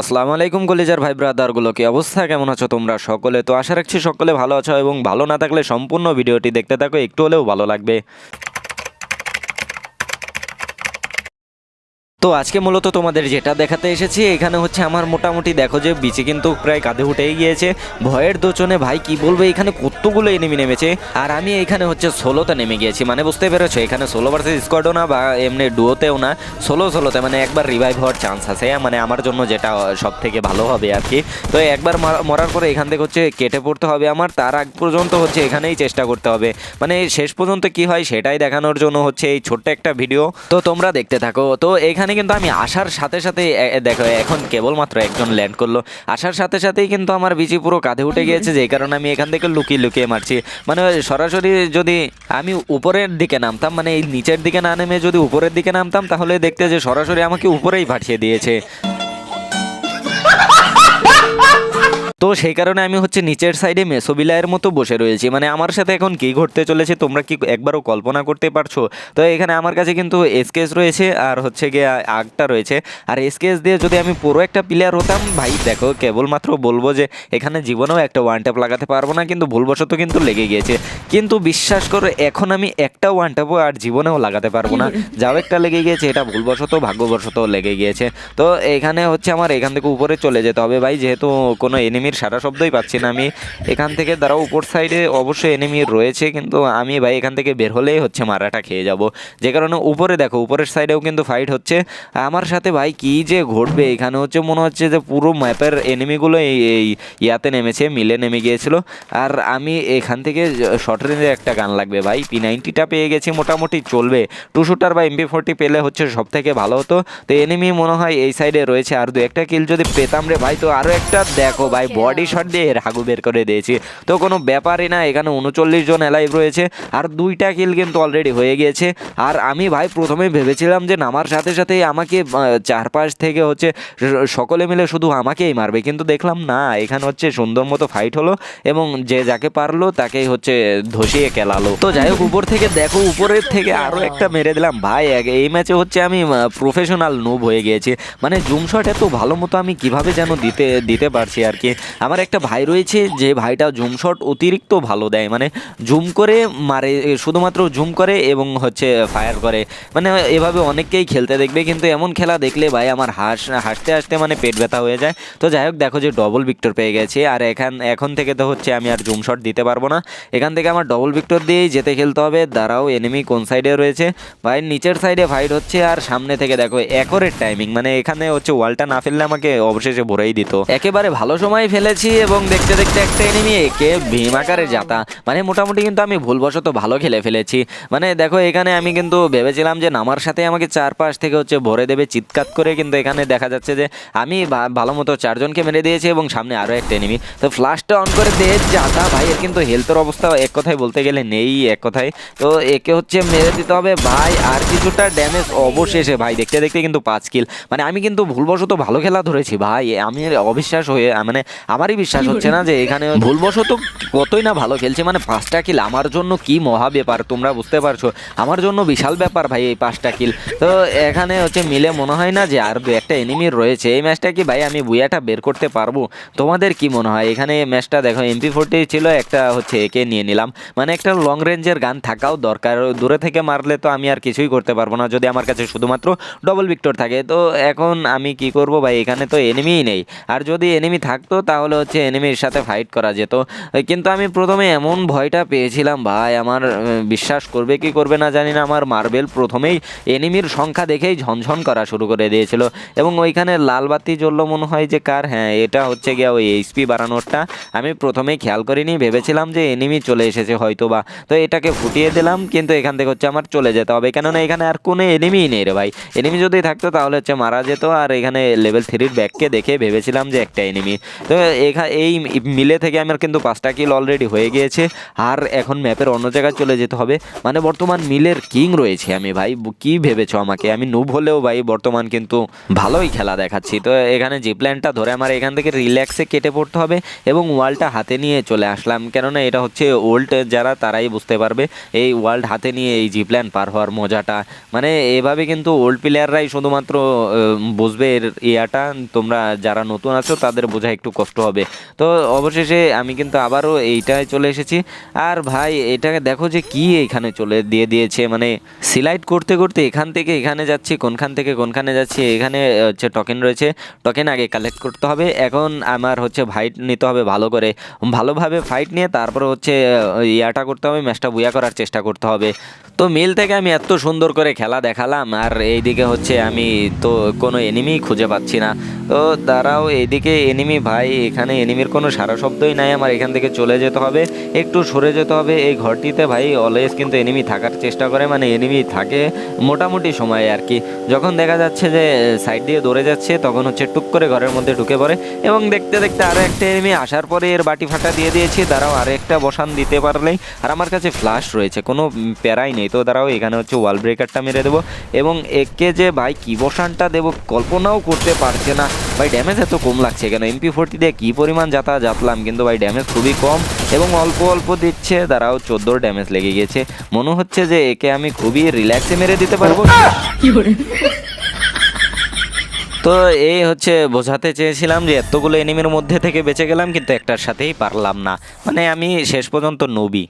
আসসালামু আলাইকুম কলেজার ভাই ব্রাদারগুলো কি অবস্থা? কেমন আছো তোমরা? সকলে তো আশা রাখছি সকলে ভালো আছো এবং ভালো না থাকলে সম্পূর্ণ ভিডিওটি দেখতে থাকো, একটু হলেও ভালো লাগবে। তো আজকে মূলত তোমাদের যেটা দেখাতে এসেছি, এখানে হচ্ছে আমার মোটামুটি দেখো যে বিচে কিন্তু প্রায় কাঁধে উঠেই গিয়েছে। ভয়ের দোচনে, ভাই, কি বলব? এখানে কতগুলো এনিমি নেমেছে? আর আমি এখানে হচ্ছে ষোলোতে নেমে গিয়েছি মানে বুঝতে পেরেছ, এখানে ষোলো ভার্সেস স্কোয়াডও না বা এমনি ডুয়োতেও না, ষোলো ষোলোতে মানে একবার রিভাইভ হওয়ার চান্স আছে মানে আমার জন্য যেটা সব থেকে ভালো হবে আর কি। তো একবার মার- মরার পরে এখান থেকে হচ্ছে কেটে পড়তে হবে আমার, তার আগ পর্যন্ত হচ্ছে এখানেই চেষ্টা করতে হবে। মানে শেষ পর্যন্ত কি হয় সেটাই দেখানোর জন্য হচ্ছে এই ছোট্ট একটা ভিডিও তো তোমরা দেখতে থাকো। তো এখানে কিন্তু আমি আসার সাথে সাথে দেখো, এখন কেবলমাত্র একজন ল্যান্ড করল। আসার সাথে সাথেই কিন্তু আমার বিচি পুরো কাঁধে উঠে গিয়েছে যে কারণে আমি এখান থেকে লুকিয়ে লুকিয়ে মারছি। মানে সরাসরি যদি আমি উপরের দিকে নামতাম মানে এই নিচের দিকে না নেমে যদি উপরের দিকে নামতাম, তাহলে দেখতে যে সরাসরি আমাকে উপরেই পাঠিয়ে দিয়েছে। তো সেই কারণে আমি হচ্ছে নিচের সাইডে মেসোবিলায়ের মতো বসে রয়েছি। মানে আমার সাথে এখন কী ঘটতে চলেছে তোমরা কি একবারও কল্পনা করতে পারছ? তো এখানে আমার কাছে কিন্তু এসকেস রয়েছে আর হচ্ছে গিয়ে আগটা রয়েছে। আর এসকেস দিয়ে যদি আমি পুরো একটা প্লেয়ার হতাম, ভাই দেখো, কেবলমাত্র বলব যে এখানে জীবনেও একটা ওয়ান ট্যাপ লাগাতে পারব না, কিন্তু ভুলবশত কিন্তু লেগে গিয়েছে। কিন্তু বিশ্বাস করো, এখন আমি একটা ওয়ান ট্যাপও আর জীবনেও লাগাতে পারব না। যাও একটা লেগে গিয়েছে, এটা ভুলবশত, ভাগ্যবশত লেগে গিয়েছে। তো এখানে হচ্ছে আমার এখান থেকে উপরে চলে যেতে হবে। ভাই, যেহেতু কোনো এনিমির সারা শব্দই পাচ্ছি না আমি। এখান থেকে দাঁড়াও, উপর সাইডে অবশ্যই এনিমি রয়েছে, কিন্তু আমি ভাই এখান থেকে বের হলেই হচ্ছে মারাটা খেয়ে যাব। যে কারণে উপরে দেখো, উপরের সাইডেও কিন্তু ফাইট হচ্ছে। আমার সাথে ভাই কি যে ঘটবে? এখানে হচ্ছে মনে হচ্ছে যে পুরো ম্যাপের এনিমিগুলো এই এই ইয়াতে নেমেছে মিলে নেমে গিয়েছিল। আর আমি এখান থেকে শর্ট রেঞ্জে একটা গান লাগবে ভাই। পি নাইনটিটা পেয়ে গেছি, মোটামুটি চলবে। টু শুটার বা এমপি ফোরটি পেলে হচ্ছে সব থেকে ভালো হতো। তো এনিমি মনে হয় এই সাইডে রয়েছে। আর দু একটা কিল যদি পেতাম রে ভাই, তো আরও একটা দেখো ভাই বডি শট দিয়ে রাগু বের করে দিয়েছি। তো কোনো ব্যাপারই না, এখানে উনচল্লিশ জন অ্যালাইভ রয়েছে, আর দুইটা কিল কিন্তু অলরেডি হয়ে গিয়েছে। আর আমি ভাই প্রথমে ভেবেছিলাম যে নামার সাথে সাথেই আমাকে চারপাশ থেকে হচ্ছে সকলে মিলে শুধু আমাকেই মারবে। কিন্তু দেখলাম না, এখানে হচ্ছে সুন্দর মতো ফাইট হলো এবং যে যাকে পারল তাকেই হচ্ছে ধসিয়ে কেলালো তো যাই হোক, উপর থেকে দেখো, উপরের থেকে আরও একটা মেরে দিলাম। ভাই এই ম্যাচে হচ্ছে আমি প্রফেশনাল নুব হয়ে গিয়েছি। মানে জুম শট এত ভালো মতো আমি কীভাবে যেন দিতে দিতে পারছি আর কি। আমার একটা ভাই রয়েছে, যে ভাইটা জুম শট অতিরিক্ত ভালো দেয় মানে জুম করে মারে, শুধুমাত্র জুম করে এবং হচ্ছে ফায়ার করে। মানে এভাবে অনেককেই খেলতে দেখবে, কিন্তু এমন খেলা দেখলে ভাই আমার হাস, হাসতে হাসতে মানে পেট ব্যথা হয়ে যায়। তো যাই হোক, দেখো যে ডবল ভিক্টর পেয়ে গেছে, আর এখান, এখন থেকে তো হচ্ছে আমি আর জুম শট দিতে পারব না। এখান থেকে আমার ডবল ভিক্টর দিয়েই যেতে খেলতে হবে। দাঁড়াও এনিমি কোন সাইডে রয়েছে? ভাই, নিচের সাইডে ফাইট হচ্ছে, আর সামনে থেকে দেখো একরের টাইমিং মানে এখানে হচ্ছে ওয়ালটা না ফেললে আমাকে অবশেষে ভরেই দিত। একেবারে ভালো সময় ফেলেছি এবং দেখতে দেখতে একটা এনিমি একে ভীম আকারে যাতা। মানে মোটামুটি কিন্তু আমি ভুলবশত ভালো খেলে ফেলেছি। মানে দেখো, এখানে আমি কিন্তু ভেবেছিলাম যে নামার সাথে আমাকে চারপাশ থেকে হচ্ছে ভরে দেবে চিৎকাত করে, কিন্তু এখানে দেখা যাচ্ছে যে আমি ভালো মতো চারজনকে মেরে দিয়েছি এবং সামনে আরও একটা এনিমি তো ফ্লাশটা অন করে দে যাতা। ভাই, এর কিন্তু হেলথের অবস্থা এক কথায় বলতে গেলে নেই এক কথায়। তো একে হচ্ছে মেরে দিতে হবে। ভাই, আর কিছুটা ড্যামেজ অবশেষে, ভাই, দেখতে দেখতে কিন্তু পাঁচ কিল মানে আমি কিন্তু ভুলবশত ভালো খেলা ধরেছি, ভাই। আমি অবিশ্বাস হয়ে মানে আমারই বিশ্বাস হচ্ছে না যে এখানে ভুলবশত কতই না ভালো খেলছে। মানে পাঁচটা কিল আমার জন্য কি মহা ব্যাপার তোমরা বুঝতে পারছ? আমার জন্য বিশাল ব্যাপার ভাই এই পাঁচটা কিল তো এখানে হচ্ছে মিলে মনে হয় না যে আর দু একটা এনিমি রয়েছে। এই ম্যাচটা কি ভাই আমি বুয়াটা বের করতে পারব? তোমাদের কি মনে হয়? এখানে ম্যাচটা দেখো এমপি ফোরটি ছিল একটা হচ্ছে একে নিয়ে নিলাম। মানে একটা লং রেঞ্জের গান থাকাও দরকার। দূরে থেকে মারলে তো আমি আর কিছুই করতে পারব না যদি আমার কাছে শুধুমাত্র ডবল ভিক্টর থাকে। তো এখন আমি কি করব ভাই? এখানে তো এনিমিই নেই। আর যদি এনিমি থাকতো তাহলে হচ্ছে এনিমির সাথে ফাইট করা যেত। কিন্তু আমি প্রথমে এমন ভয়টা পেয়েছিলাম, ভাই, আমার বিশ্বাস করবে কি করবে না জানি না, আমার মার্বেল প্রথমেই এনিমির সংখ্যা দেখেই ঝনঝন করা শুরু করে দিয়েছিল। এবং ওইখানে লাল বাতি জ্বললো মনে হয় যে কার হ্যাঁ এটা হচ্ছে গিয়া ওই এইচপি বাড়ানোরটা। আমি প্রথমেই খেয়াল করিনি, ভেবেছিলাম যে এনিমি চলে এসেছে হয়তো বা তো এটাকে ফুটিয়ে দিলাম, কিন্তু এখান থেকে হচ্ছে আমার চলে যেতে হবে। কেননা এখানে আর কোনো এনিমিই নেই রে ভাই। এনিমি যদি থাকতো তাহলে হচ্ছে মারা যেত, আর এখানে লেভেল থ্রির ব্যাগকে দেখে ভেবেছিলাম যে একটা এনিমি তো এই মিলে থেকে আমার কিন্তু পাঁচটা কিল অলরেডি হয়ে গিয়েছে। আর এখন ম্যাপের অন্য জায়গায় চলে যেতে হবে। মানে বর্তমান মিলের কিং রয়েছে আমি ভাই। কি ভেবেছো আমাকে? আমি নুব হলেও ভাই বর্তমান কিন্তু ভালোই খেলা দেখাচ্ছি। তো এখানে যে প্ল্যানটা ধরে আমার এখান থেকে রিল্যাক্সে কেটে পড়তে হবে এবং ওয়ালটা হাতে নিয়ে চলে আসলাম। কেননা এটা হচ্ছে ওল্ড যারা তারাই বুঝতে পারবে। এই ওয়ার্ল্ড হাতে নিয়ে এই জি প্ল্যান পার হওয়ার মজাটা। মানে এভাবে কিন্তু ওল্ড প্লেয়াররাই শুধুমাত্র বুঝবে এর ইয়াটা। তোমরা যারা নতুন আছো তাদের বোঝা একটু কষ্ট হবে। তো অবশেষে আমি কিন্তু আবারও এইটায় চলে এসেছি। আর ভাই, এটাকে দেখো যে কি এখানে চলে দিয়ে দিয়েছে। মানে সিলাইড করতে করতে এখান থেকে এখানে যাচ্ছি, কোনখান থেকে কোনখানে যাচ্ছি, এখানে হচ্ছে টকেন রয়েছে। টোকেন আগে কালেক্ট করতে হবে। এখন আমার হচ্ছে ফাইট নিতে হবে ভালো করে। ভালোভাবে ফাইট নিয়ে তারপর হচ্ছে ইয়াটা করতে হবে ম্যাচটা বুয়া করার চেষ্টা করতে হবে। তো মিল থেকে আমি এত সুন্দর করে খেলা দেখালাম। আর এইদিকে হচ্ছে আমি তো কোনো এনিমি খুঁজে পাচ্ছি না। তো তারাও এইদিকে এনিমি ভাই এখানে এনিমির কোনো সারা শব্দই নাই, আমার এখান থেকে চলে যেতে হবে, একটু সরে যেতে হবে। এই ঘরটিতে ভাই অলওয়েজ কিন্তু এনিমি থাকার চেষ্টা করে মানে এনিমি থাকে মোটামুটি সময়ে আর কি। যখন দেখা যাচ্ছে যে সাইড দিয়ে দৌড়ে যাচ্ছে, তখন হচ্ছে টুক করে ঘরের মধ্যে ঢুকে পড়ে এবং দেখতে দেখতে আরও একটা এনিমি আসার পরে এর বাটি ফাটা দিয়ে দিয়েছি তারাও আরও একটা বসান দিতে পারলেই। আর আমার কাছে ফ্লাশ রয়েছে, কোনো প্যারাই নেই, তো দাঁড়াও এখানে হচ্ছে ওয়াল ব্রেকারটা মেরে দেবো। এবং একে যে ভাই কি বসানটা দেবো, কল্পনাও করতে পারছে না। ভাই ড্যামেজ এত কম লাগছে কেন? এমপি ফোরটি দিয়ে কী পরিমাণ যাতা যাতলাম কিন্তু ভাই ড্যামেজ খুবই কম এবং অল্প অল্প দিচ্ছে। দাঁড়াও চোদ্দোর ড্যামেজ লেগে গেছে মনে হচ্ছে যে একে আমি খুবই রিল্যাক্সে মেরে দিতে পারব। তো এই হচ্ছে বোঝাতে চেয়েছিলাম যে এতগুলো এনিমির মধ্যে থেকে বেঁচে গেলাম কিন্তু একটার সাথেই পারলাম না। মানে আমি শেষ পর্যন্ত নবী।